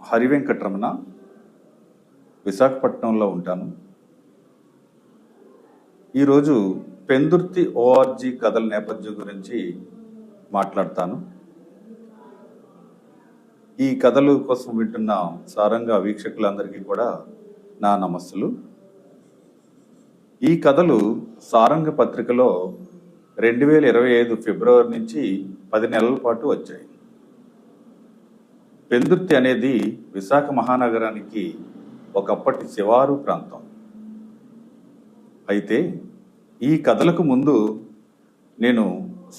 హరి వెంకటరమణ విశాఖపట్నంలో ఉంటాను. ఈరోజు పెందుర్తి ఓఆర్జీ కథల నేపథ్యం గురించి మాట్లాడతాను. ఈ కథలు కోసం వింటున్న సారంగా వీక్షకులందరికీ కూడా నా నమస్సులు. ఈ కథలు సారంగ పత్రికలో రెండు వేల ఇరవై ఐదు ఫిబ్రవరి నుంచి పది నెలల పాటు వచ్చాయి. పెందుర్తి అనేది విశాఖ మహానగరానికి ఒకప్పటి శివారు ప్రాంతం. అయితే ఈ కథలకు ముందు నేను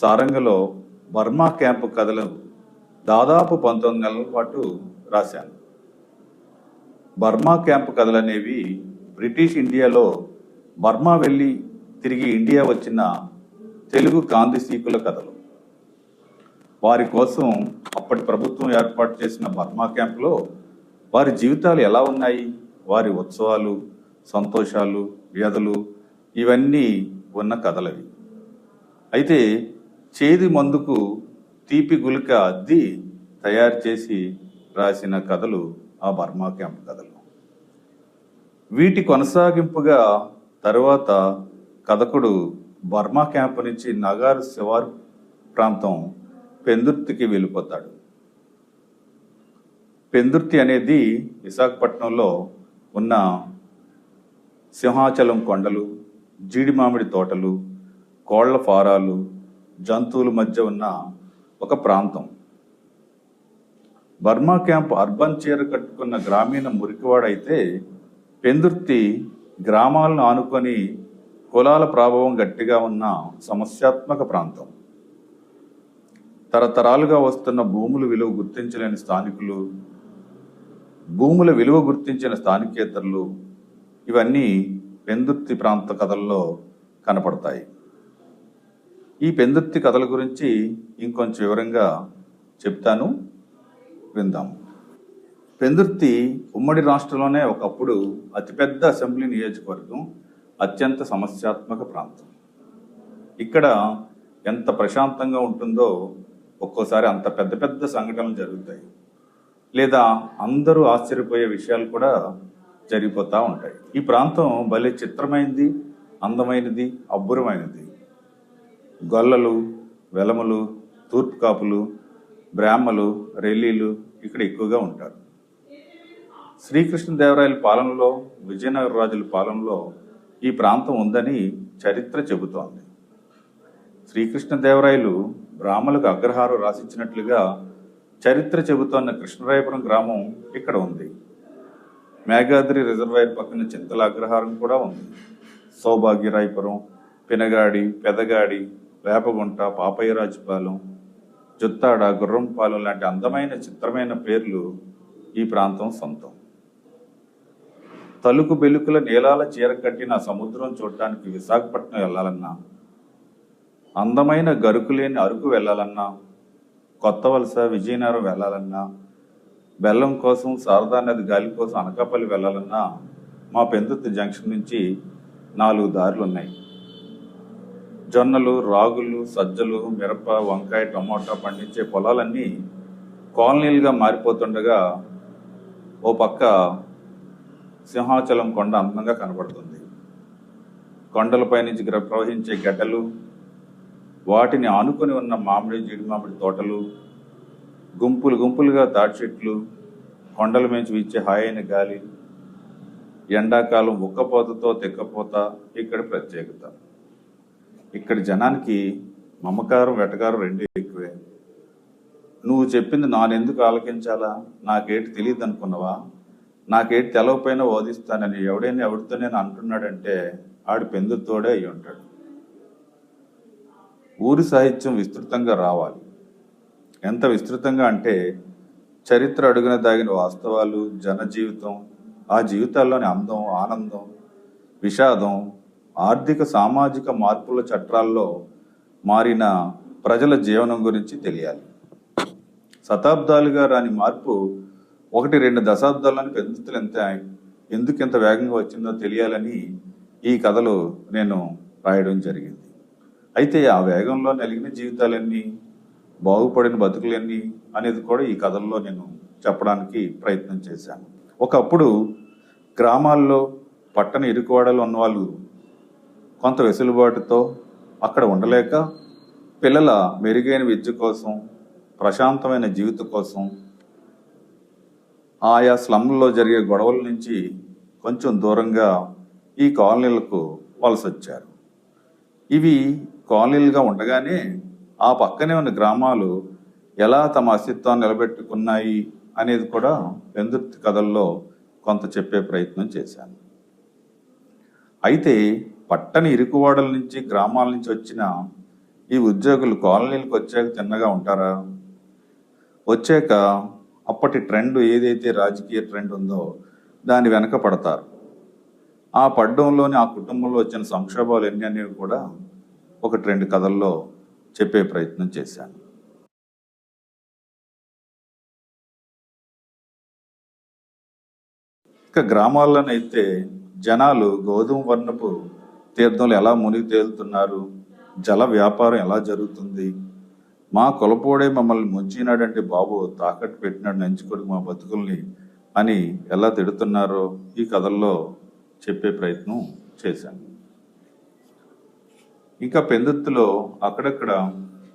సారంగలో బర్మా క్యాంపు కథలు దాదాపు పంతొమ్మిది నెలల పాటు రాశాను. బర్మా క్యాంపు కథలు అనేవి బ్రిటిష్ ఇండియాలో బర్మా వెళ్ళి తిరిగి ఇండియా వచ్చిన తెలుగు కాంతిసీకుల కథలు. వారి కోసం అప్పటి ప్రభుత్వం ఏర్పాటు చేసిన బర్మా క్యాంప్లో వారి జీవితాలు ఎలా ఉన్నాయి? వారి ఉత్సవాలు సంతోషాలు వ్యధలు ఇవన్నీ ఉన్న కథలవి. అయితే చేది మందుకు తీపి గులిక అద్ది తయారు చేసి రాసిన కథలు ఆ బర్మా క్యాంప్ కథలు. వీటి కొనసాగింపుగా తరువాత కథకుడు బర్మా క్యాంప్ నుంచి నగారు శివారు ప్రాంతం పెందుర్తికి వెళ్ళిపోతాడు. పెందుర్తి అనేది విశాఖపట్నంలో ఉన్న సింహాచలం కొండలు జీడి మామిడి తోటలు కోళ్ళ ఫారాలు జంతువుల మధ్య ఉన్న ఒక ప్రాంతం. బర్మా క్యాంప్ అర్బన్ చీర కట్టుకున్న గ్రామీణ మురికివాడైతే పెందుర్తి గ్రామాలను ఆనుకొని కులాల ప్రభావం గట్టిగా ఉన్న సమస్యాత్మక ప్రాంతం. తరతరాలుగా వస్తున్న భూముల విలువ గుర్తించలేని స్థానికులు భూముల విలువ గుర్తించిన స్థానికేతరులు ఇవన్నీ పెందుర్తి ప్రాంత కథల్లో కనపడతాయి. ఈ పెందుర్తి కథల గురించి ఇంకొంచెం వివరంగా చెప్తాను విందాం. పెందుర్తి ఉమ్మడి రాష్ట్రంలోనే ఒకప్పుడు అతిపెద్ద అసెంబ్లీ నియోజకవర్గం అత్యంత సమస్యాత్మక ప్రాంతం. ఇక్కడ ఎంత ప్రశాంతంగా ఉంటుందో ఒక్కోసారి అంత పెద్ద పెద్ద సంఘటనలు జరుగుతాయి. లేదా అందరూ ఆశ్చర్యపోయే విషయాలు కూడా జరిగిపోతూ ఉంటాయి. ఈ ప్రాంతం భలే చిత్రమైనది అందమైనది అబ్బురమైనది. గొల్లలు వెలములు తూర్పు కాపులు బ్రాహ్మలు రెల్లీలు ఇక్కడ ఎక్కువగా ఉంటారు. శ్రీకృష్ణదేవరాయల పాలనలో విజయనగర రాజుల పాలనలో ఈ ప్రాంతం ఉందని చరిత్ర చెబుతోంది. శ్రీకృష్ణదేవరాయలు బ్రాహ్మలకు అగ్రహారం రాసించినట్లుగా చరిత్ర చెబుతోన్న కృష్ణరాయపురం గ్రామం ఇక్కడ ఉంది. మేఘాద్రి రిజర్వాయర్ పక్కన చింతల అగ్రహారం కూడా ఉంది. సౌభాగ్యరాయపురం పినగాడి పెదగాడి వేపగుంట పాపయ్యరాజుపాలెం జుత్తాడ గుర్రంపాలెం లాంటి అందమైన చిత్రమైన పేర్లు ఈ ప్రాంతం సొంతం. తలుకు బెలుకుల నీలాల చీర కట్టిన సముద్రం చూడటానికి విశాఖపట్నం వెళ్ళాలన్నా అందమైన గరుకులేని అరకు వెళ్ళాలన్నా కొత్త వలస విజయనగరం వెళ్ళాలన్నా బెల్లం కోసం శారదా నది గాలి కోసం అనకాపల్లి వెళ్ళాలన్నా మా పెందుర్తి జంక్షన్ నుంచి నాలుగు దారులు ఉన్నాయి. జొన్నలు రాగులు సజ్జలు మిరప వంకాయ టమోటా పండించే పొలాలన్నీ కాలనీలుగా మారిపోతుండగా ఓ పక్క సింహాచలం కొండ అందంగా కనబడుతుంది. కొండలపై నుంచి ప్రవహించే గడ్డలు వాటిని ఆనుకొని ఉన్న మామిడి జీడి మామిడి తోటలు గుంపులు గుంపులుగా తాటి చెట్లు కొండల మేంచి వీచే హాయైన గాలి ఎండాకాలం ఉక్కపోతతో తెక్కపోత ఇక్కడ ప్రత్యేకత. ఇక్కడ జనానికి మమకారం వెటకారం రెండే ఎక్కువే. నువ్వు చెప్పింది నానెందుకు ఆలకించాలా? నాకేటి తెలియదు అనుకున్నావా నాకేటి తెలవపైన ఓదిస్తానని ఎవడైనా ఎవడితో నేను అంటున్నాడంటే ఆడు పెందుతోడే అయి ఉంటాడు ఊరి సాహిత్యం విస్తృతంగా రావాలి. ఎంత విస్తృతంగా అంటే చరిత్ర అడుగున దాగిన వాస్తవాలు జన జీవితం ఆ జీవితాల్లోని అందం ఆనందం విషాదం ఆర్థిక సామాజిక మార్పుల చట్రాల్లో మారిన ప్రజల జీవనం గురించి తెలియాలి. శతాబ్దాలుగా రాని మార్పు ఒకటి రెండు దశాబ్దాలను పెందుతులు ఎంత ఎందుకు ఎంత వేగంగా వచ్చిందో తెలియాలని ఈ కథలు నేను రాయడం జరిగింది. అయితే ఆ వేగంలో నలిగిన జీవితాలన్నీ బాగుపడిన బతుకులన్నీ అనేది కూడా ఈ కథల్లో నేను చెప్పడానికి ప్రయత్నం చేశాను. ఒకప్పుడు గ్రామాల్లో పట్టణ ఇరుకువాడలు ఉన్నవాళ్ళు కొంత వెసులుబాటుతో అక్కడ ఉండలేక పిల్లల మెరుగైన విద్య కోసం ప్రశాంతమైన జీవితం కోసం ఆయా స్లమ్లలో జరిగే గొడవల నుంచి కొంచెం దూరంగా ఈ కాలనీలకు వలస వచ్చారు. ఇవి కాలనీలుగా ఉండగానే ఆ పక్కనే ఉన్న గ్రామాలు ఎలా తమ అస్తిత్వాన్ని నిలబెట్టుకున్నాయి అనేది కూడా వెందుర్తి కథల్లో కొంత చెప్పే ప్రయత్నం చేశాను. అయితే పట్టణ ఇరుకువాడల నుంచి గ్రామాల నుంచి వచ్చిన ఈ ఉద్యోగులు కాలనీలకు వచ్చాక తిన్నగా ఉంటారా? వచ్చాక అప్పటి ట్రెండ్ ఏదైతే రాజకీయ ట్రెండ్ ఉందో దాని వెనక పడతారు. ఆ పడ్డంలోని ఆ కుటుంబంలో వచ్చిన సంక్షోభాలు ఎన్ని అనేవి కూడా ఒక రెండు కథల్లో చెప్పే ప్రయత్నం చేశాను. ఇక గ్రామాల్లోనైతే జనాలు గోధుమ వర్ణపు తీర్థంలో ఎలా మునిగి తేలుతున్నారు జల వ్యాపారం ఎలా జరుగుతుంది మా కొలపోడే మమ్మల్ని ముంచినాడంటే బాబు తాకట్టు పెట్టినాడు నంచుకొని మా బతుకుల్ని అని ఎలా తిడుతున్నారో ఈ కథల్లో చెప్పే ప్రయత్నం చేశాను. ఇంకా పెందుత్తులో అక్కడక్కడ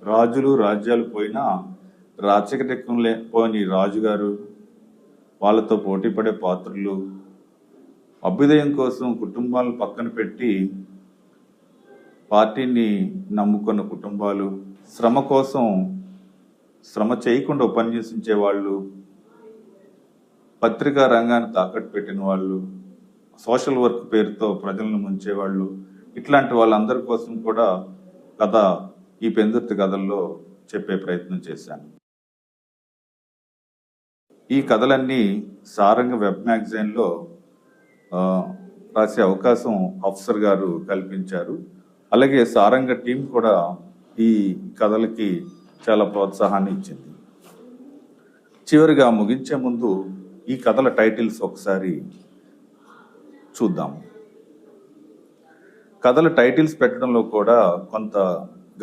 రాజులు రాజ్యాలు పోయినా రాచకటెక్కం లేని రాజుగారు వాళ్ళతో పోటీ పడే పాత్రలు అభ్యుదయం కోసం కుటుంబాలను పక్కన పెట్టి పార్టీని నమ్ముకున్న కుటుంబాలు శ్రమ కోసం శ్రమ చేయకుండా ఉపన్యసించే వాళ్ళు పత్రికా రంగాన్ని తాకట్టు పెట్టిన వాళ్ళు సోషల్ వర్క్ పేరుతో ప్రజలను ముంచేవాళ్ళు ఇట్లాంటి వాళ్ళందరి కోసం కూడా కథ ఈ పెందుర్తి కథల్లో చెప్పే ప్రయత్నం చేశాను. ఈ కథలన్నీ సారంగ వెబ్ మ్యాగజైన్లో రాసే అవకాశం అఫ్సర్ గారు కల్పించారు. అలాగే సారంగ టీం కూడా ఈ కథలకి చాలా ప్రోత్సాహాన్ని ఇచ్చింది. చివరిగా ముగించే ముందు ఈ కథల టైటిల్స్ ఒకసారి చూద్దాం. కథల టైటిల్స్ పెట్టడంలో కూడా కొంత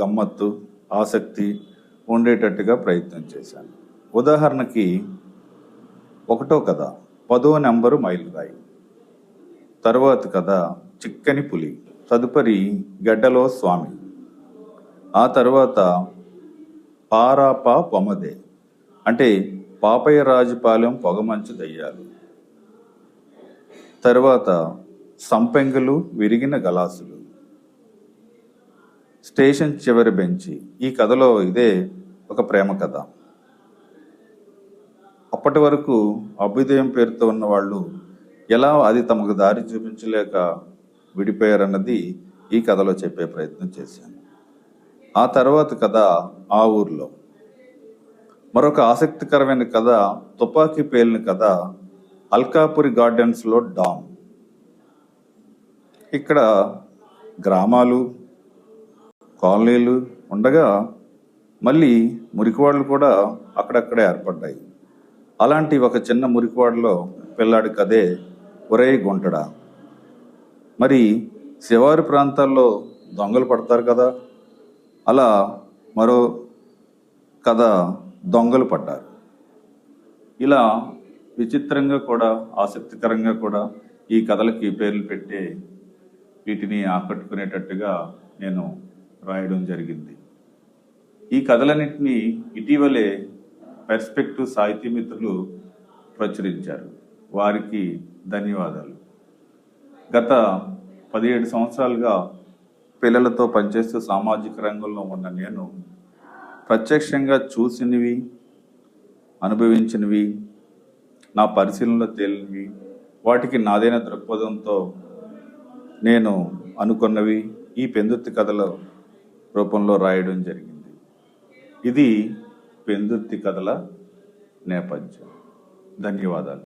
గమ్మత్తు ఆసక్తి ఉండేటట్టుగా ప్రయత్నం చేశాను. ఉదాహరణకి ఒకటో కథ పదో నెంబరు మైలురాయి. తరువాత కథ చిక్కని పులి తదుపరి గడ్డలో స్వామి. ఆ తర్వాత పారాపా పొమదే. అంటే పాపయ్య రాజుపాలెం పొగమంచు దయ్యాలు తర్వాత సంపెంగలు విరిగిన గలాసులు. స్టేషన్ చివరి బెంచి. ఈ కథలో ఇదే ఒక ప్రేమ కథ. అప్పటి వరకు అభ్యుదయం పేరుతో ఉన్న వాళ్ళు ఎలా అది తమకు దారి చూపించలేక విడిపోయారన్నది ఈ కథలో చెప్పే ప్రయత్నం చేశాను. ఆ తర్వాత కథ ఆ ఊర్లో. మరొక ఆసక్తికరమైన కథ తుపాకీ పేలిన కథ అల్కాపురి గార్డెన్స్లో డామ్. ఇక్కడ గ్రామాలు కాలనీలు ఉండగా మళ్ళీ మురికివాడలు కూడా అక్కడక్కడే ఏర్పడ్డాయి. అలాంటి ఒక చిన్న మురికివాడలో పిల్లాడి కదే ఒరే గుంటడా. మరి శివారు ప్రాంతాల్లో దొంగలు పడతారు కదా? అలా మరో కథ దొంగలు పడ్డారు. ఇలా విచిత్రంగా కూడా ఆసక్తికరంగా కూడా ఈ కథలకి పేర్లు పెట్టే వీటిని ఆకట్టుకునేటట్టుగా నేను రాయడం జరిగింది. ఈ కథలన్నింటినీ ఇటీవలే పెర్స్పెక్టివ్ సాహితీ మిత్రులు ప్రచురించారు. వారికి ధన్యవాదాలు. గత పదిహేడు సంవత్సరాలుగా పిల్లలతో పనిచేస్తూ సామాజిక రంగంలో ఉన్న నేను ప్రత్యక్షంగా చూసినవి అనుభవించినవి నా పరిశీలనలో తేలినవి వాటికి నాదైన దృక్పథంతో నేను అనుకున్నవి ఈ పెందుర్తి కథల రూపంలో రాయడం జరిగింది. ఇది పెందుర్తి కథల నేపథ్యం. ధన్యవాదాలు.